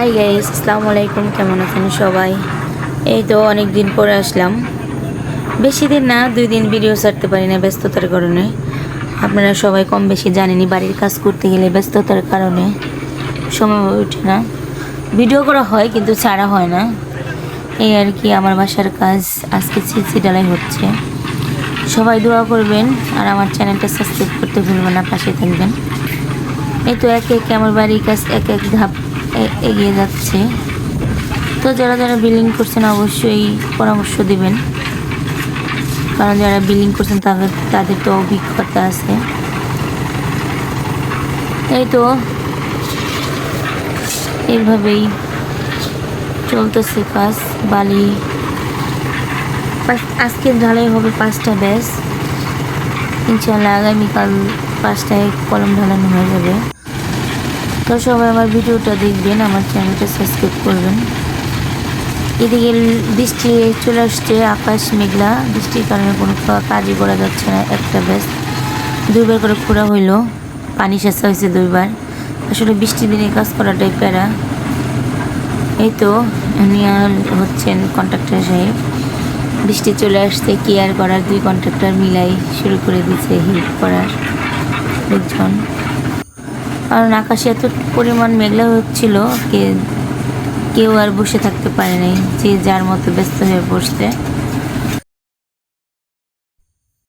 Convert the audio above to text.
Hi guys আসসালামু আলাইকুম কেমন আছেন সবাই? এই তো অনেক দিন পরে আসলাম। বেশি দিন না, দুই দিন ভিডিও ছাড়তে পারি না ব্যস্ততার কারণে। আপনারা সবাই কম বেশি জানেনই বাড়ির কাজ করতে গেলে ব্যস্ততার কারণে। সময় ওঠে না। ভিডিও করা হয় কিন্তু ছাড়া হয় না। এই আর কি, আমার বাসার কাজ আজকে ডালাই হচ্ছে। সবাই দোয়া করবেন আর আমার চ্যানেলটা সাবস্ক্রাইব করতে ভুলবেন না, পাশে থাকবেন। এই তো একে একে, আমার বাড়ির কাজ এক এক ধাপ এগিয়ে যাচ্ছে। তো যারা যারা বিলিং করছেন, অবশ্যই পরামর্শ দিবেন। কারণ যারা বিলিং করছেন, তাদের তাদের তো অভিজ্ঞতা আছে। এই তো, এইভাবেই চলতেছে কাজ, বালি। আজকে ঢালাই হবে পাঁচটা ব্যাস ইনশাল্লাহ আগামীকাল পাঁচটায় কলম ঢালানো হয়ে যাবে। তো সবাই আমার ভিডিওটা দেখবেন, আমার চ্যানেলটা সাবস্ক্রাইব করবেন। এদিকে বৃষ্টি চলে আসছে, আকাশ মেঘলা। বৃষ্টির কারণে কোনো কাজই করা যাচ্ছে না, একটা ব্যাস। দুইবার করে খোঁড়া হইল, পানি সেচা হয়েছে দুইবার। আসলে বৃষ্টির দিনে কাজ করাটাই প্যারা। এই তো, উনি হচ্ছেন কন্ট্রাক্টর সাহেব। বৃষ্টি চলে আসতে কেয়ার করার? দুই কন্ট্রাক্টর মিলাই শুরু করে দিয়েছে হেল্প করার লোকজন। কারণ আকাশে এত পরিমাণ মেঘলা হচ্ছিল কে কেউ আর বসে থাকতে পারে নাই, যে যার মতো ব্যস্ত হয়ে বসতে